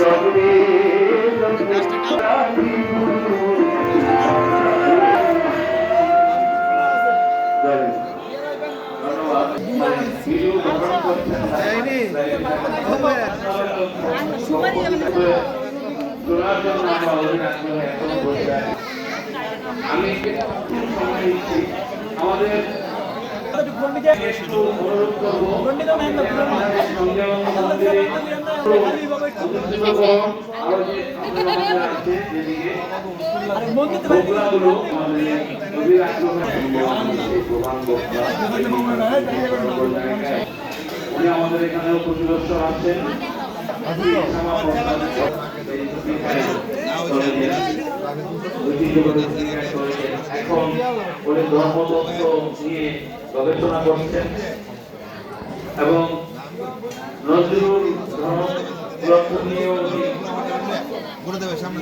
আমি আমাদের একটু অনুরোধ করব আমাদের আমাদের আছেন এখন উনি ধর্মতত্ত্ব নিয়ে গবেষণা করছেন নজরুল ধর্ম সামনে